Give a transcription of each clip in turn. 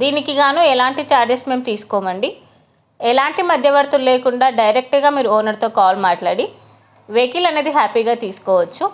దీనికి గాను ఎలాంటి ఛార్జెస్ మేము తీసుకోమండి. ఎలాంటి మధ్యవర్తులు లేకుండా డైరెక్ట్గా మీరు ఓనర్తో కాల్ మాట్లాడి వెహికల్ అనేది హ్యాపీగా తీసుకోవచ్చు.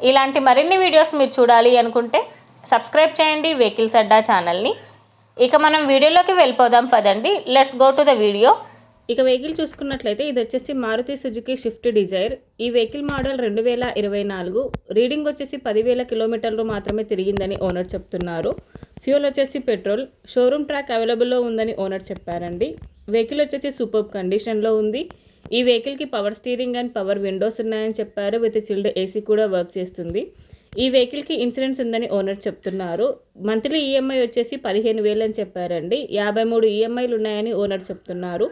ఇలాంటి మరిన్ని వీడియోస్ మీరు చూడాలి అనుకుంటే సబ్స్క్రైబ్ చేయండి వెహికల్స్ అడ్డా ఛానల్ని ఇక మనం వీడియోలోకి వెళ్ళిపోదాం పదండి. Let's go to the video ఇక వెహికల్ చూసుకున్నట్లయితే ఇది వచ్చేసి మారుతి సుజుకి షిఫ్ట్ డిజైర్. ఈ వెహికల్ మోడల్ రెండు వేల ఇరవై నాలుగు. రీడింగ్ వచ్చేసి పదివేల కిలోమీటర్లు మాత్రమే తిరిగిందని ఓనర్ చెప్తున్నారు. ఫ్యూల్ వచ్చేసి పెట్రోల్ షోరూమ్ ట్రాక్ అవైలబుల్లో ఉందని ఓనర్ చెప్పారండి. వెహికల్ వచ్చేసి సూపర్ కండిషన్లో ఉంది. ఈ వెహికల్కి power steering and power windows ఉన్నాయని చెప్పారు. విత్ చిల్డ్ ఏసీ కూడా వర్క్ చేస్తుంది. ఈ వెహికల్కి ఇన్సూరెన్స్ ఉందని ఓనర్ చెప్తున్నారు. మంత్లీ ఈఎంఐ వచ్చేసి పదిహేను వేలు అని చెప్పారండి. యాభై మూడు ఈఎంఐలు ఉన్నాయని ఓనర్ చెప్తున్నారు.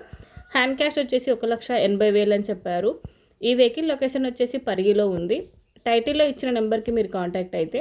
హ్యాండ్ క్యాష్ వచ్చేసి ఒక లక్ష ఎనభై వేలు అని చెప్పారు. ఈ వెహికల్ లొకేషన్ వచ్చేసి పరిగిలో ఉంది. టైటిల్లో ఇచ్చిన నెంబర్కి మీరు కాంటాక్ట్ అయితే